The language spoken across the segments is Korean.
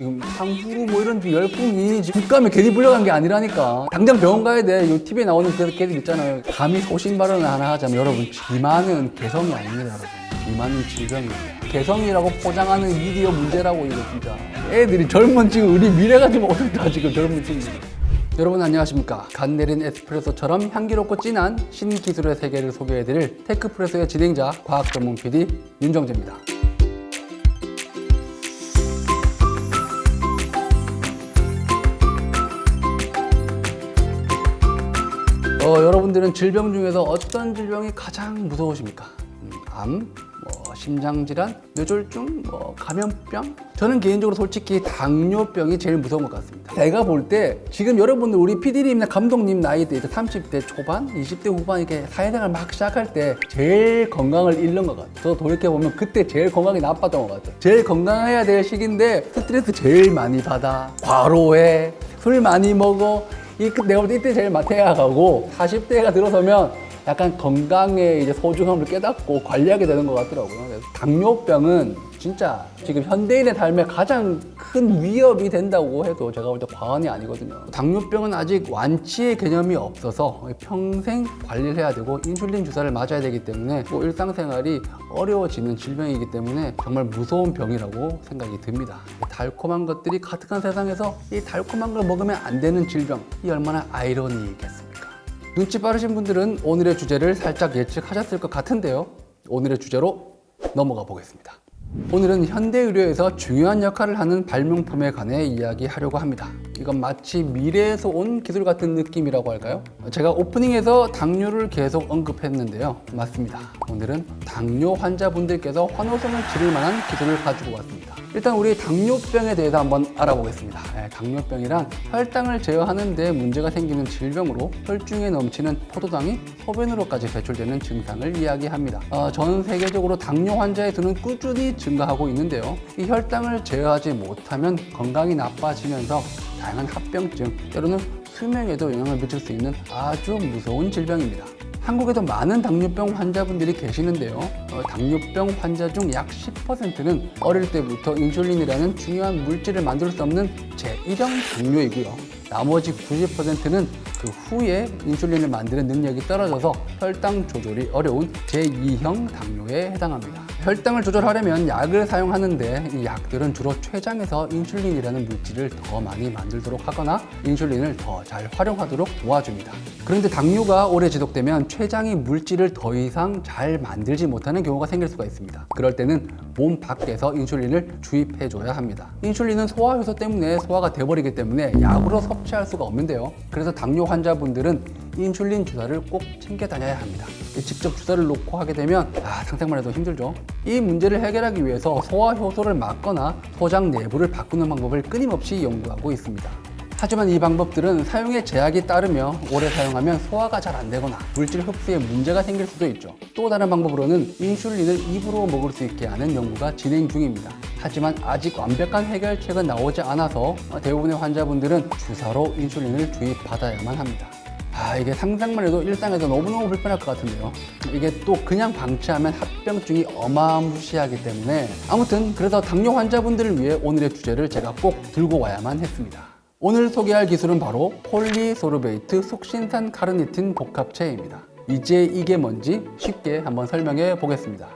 지금 상후루 뭐 이런 열풍이 국감에 괜히 불려간 게 아니라니까 당장 병원 가야 돼. 요 TV에 나오는 그 걔들 있잖아요. 감히 소신 발언을 하나 하자면 여러분 비만은 개성이 아닙니다 여러분. 비만은 질병입니다. 개성이라고 포장하는 미디어 문제라고 이거 진짜. 애들이 젊은 지금 우리 미래가 지금 어렵다 지금 젊은 친구들. 여러분 안녕하십니까 간 내린 에스프레소처럼 향기롭고 진한 신기술의 세계를 소개해드릴 테크프레소의 진행자 과학 전문 PD 윤정재입니다 어, 여러분들은 질병 중에서 어떤 질병이 가장 무서우십니까? 음, 암, 뭐, 심장질환, 뇌졸중, 뭐, 감염병? 저는 개인적으로 솔직히 당뇨병이 제일 무서운 것 같습니다. 제가 볼 때 지금 여러분들 우리 PD님이나 감독님 나이대 이제 30대 초반, 20대 후반 이렇게 사회생활 막 시작할 때 제일 건강을 잃는 것 같아요. 저 돌이켜보면 그때 제일 건강이 나빴던 것 같아요. 제일 건강해야 될 시기인데 스트레스 제일 많이 받아, 과로해, 술 많이 먹어, 이그 내가 볼 때 이때 제일 마태가 가고 40대가 들어서면 약간 건강의 이제 소중함을 깨닫고 관리하게 되는 것 같더라고요. 그래서 당뇨병은 진짜 지금 현대인의 삶에 가장 큰 위협이 된다고 해도 제가 볼 때 과언이 아니거든요. 당뇨병은 아직 완치의 개념이 없어서 평생 관리를 해야 되고 인슐린 주사를 맞아야 되기 때문에 뭐 일상생활이 어려워지는 질병이기 때문에 정말 무서운 병이라고 생각이 듭니다. 달콤한 것들이 가득한 세상에서 이 달콤한 걸 먹으면 안 되는 질병, 이 얼마나 아이러니겠습니까? 눈치 빠르신 분들은 오늘의 주제를 살짝 예측하셨을 것 같은데요. 오늘의 주제로 넘어가 보겠습니다. 오늘은 현대 의료에서 중요한 역할을 하는 발명품에 관해 이야기하려고 합니다. 이건 마치 미래에서 온 기술 같은 느낌이라고 할까요? 제가 오프닝에서 당뇨를 계속 언급했는데요. 맞습니다. 오늘은 당뇨 환자분들께서 환호성을 지를 만한 기술을 가지고 왔습니다. 일단 우리 당뇨병에 대해서 한번 알아보겠습니다. 예, 당뇨병이란 혈당을 제어하는 데 문제가 생기는 질병으로 혈중에 넘치는 포도당이 소변으로까지 배출되는 증상을 이야기합니다. 어, 전 세계적으로 당뇨 환자의 수는 꾸준히 증가하고 있는데요. 이 혈당을 제어하지 못하면 건강이 나빠지면서 다양한 합병증, 때로는 수명에도 영향을 미칠 수 있는 아주 무서운 질병입니다. 한국에도 많은 당뇨병 환자분들이 계시는데요. 어, 당뇨병 환자 중 약 10%는 어릴 때부터 인슐린이라는 중요한 물질을 만들 수 없는 제1형 당뇨이고요. 나머지 90%는 그 후에 인슐린을 만드는 능력이 떨어져서 혈당 조절이 어려운 제2형 당뇨에 해당합니다. 혈당을 조절하려면 약을 사용하는데 이 약들은 주로 췌장에서 인슐린이라는 물질을 더 많이 만들도록 하거나 인슐린을 더 잘 활용하도록 도와줍니다. 그런데 당뇨가 오래 지속되면 췌장이 물질을 더 이상 잘 만들지 못하는 경우가 생길 수가 있습니다. 그럴 때는 몸 밖에서 인슐린을 주입해줘야 합니다. 인슐린은 소화 효소 때문에 소화가 돼버리기 때문에 약으로 섭취할 수가 없는데요. 그래서 당뇨 환자분들은 인슐린 주사를 꼭 챙겨 다녀야 합니다. 직접 주사를 놓고 하게 되면 아, 상상만 해도 힘들죠. 이 문제를 해결하기 위해서 소화 효소를 막거나 소장 내부를 바꾸는 방법을 끊임없이 연구하고 있습니다. 하지만 이 방법들은 사용에 제약이 따르며 오래 사용하면 소화가 잘 안 되거나 물질 흡수에 문제가 생길 수도 있죠. 또 다른 방법으로는 인슐린을 입으로 먹을 수 있게 하는 연구가 진행 중입니다. 하지만 아직 완벽한 해결책은 나오지 않아서 대부분의 환자분들은 주사로 인슐린을 주입받아야만 합니다. 아, 이게 상상만 해도 일상에서 너무너무 불편할 것 같은데요. 이게 또 그냥 방치하면 합병증이 어마무시하기 때문에 아무튼 그래서 당뇨 환자분들을 위해 오늘의 주제를 제가 꼭 들고 와야만 했습니다. 오늘 소개할 기술은 바로 폴리소르베이트 속신산 카르니틴 복합체입니다. 이제 이게 뭔지 쉽게 한번 설명해 보겠습니다.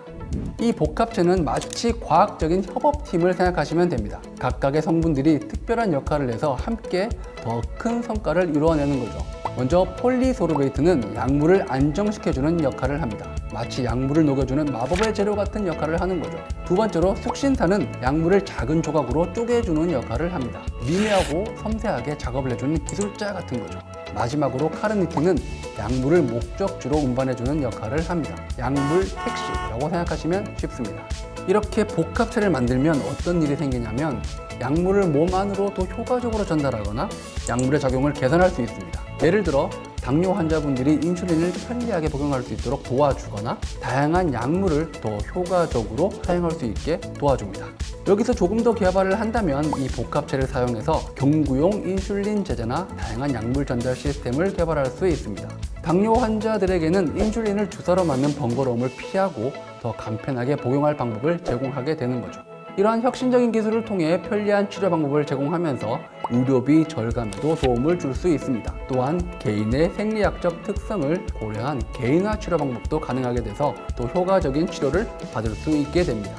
이 복합체는 마치 과학적인 협업팀을 생각하시면 됩니다. 각각의 성분들이 특별한 역할을 해서 함께 더 큰 성과를 이루어내는 거죠. 먼저 폴리소르베이트는 약물을 안정시켜주는 역할을 합니다. 마치 약물을 녹여주는 마법의 재료 같은 역할을 하는 거죠. 두 번째로 숙신산은 약물을 작은 조각으로 쪼개주는 역할을 합니다. 미미하고 섬세하게 작업을 해주는 기술자 같은 거죠. 마지막으로 카르니틴은 약물을 목적지로 운반해주는 역할을 합니다. 약물 택시라고 생각하시면 쉽습니다. 이렇게 복합체를 만들면 어떤 일이 생기냐면 약물을 몸 안으로 더 효과적으로 전달하거나 약물의 작용을 개선할 수 있습니다. 예를 들어 당뇨 환자분들이 인슐린을 편리하게 복용할 수 있도록 도와주거나 다양한 약물을 더 효과적으로 사용할 수 있게 도와줍니다. 여기서 조금 더 개발을 한다면 이 복합체를 사용해서 경구용 인슐린 제제나 다양한 약물 전달 시스템을 개발할 수 있습니다. 당뇨 환자들에게는 인슐린을 주사로 맞는 번거로움을 피하고 더 간편하게 복용할 방법을 제공하게 되는 거죠. 이러한 혁신적인 기술을 통해 편리한 치료 방법을 제공하면서 의료비 절감에도 도움을 줄 수 있습니다. 또한 개인의 생리학적 특성을 고려한 개인화 치료 방법도 가능하게 돼서 또 효과적인 치료를 받을 수 있게 됩니다.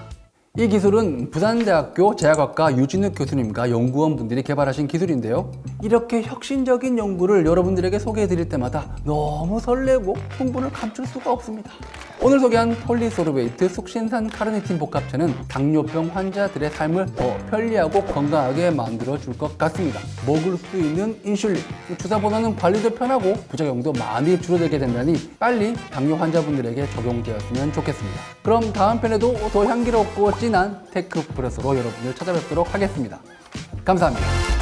이 기술은 부산대학교 제약학과 유진욱 교수님과 연구원 분들이 개발하신 기술인데요. 이렇게 혁신적인 연구를 여러분들에게 소개해 드릴 때마다 너무 설레고 흥분을 감출 수가 없습니다. 오늘 소개한 폴리소르베이트 숙신산 카르니틴 복합체는 당뇨병 환자들의 삶을 더 편리하고 건강하게 만들어 줄 것 같습니다. 먹을 수 있는 인슐린, 주사보다는 관리도 편하고 부작용도 많이 줄어들게 된다니 빨리 당뇨 환자분들에게 적용되었으면 좋겠습니다. 그럼 다음 편에도 더 향기롭고 진한 테크 프레스로 여러분을 찾아뵙도록 하겠습니다. 감사합니다.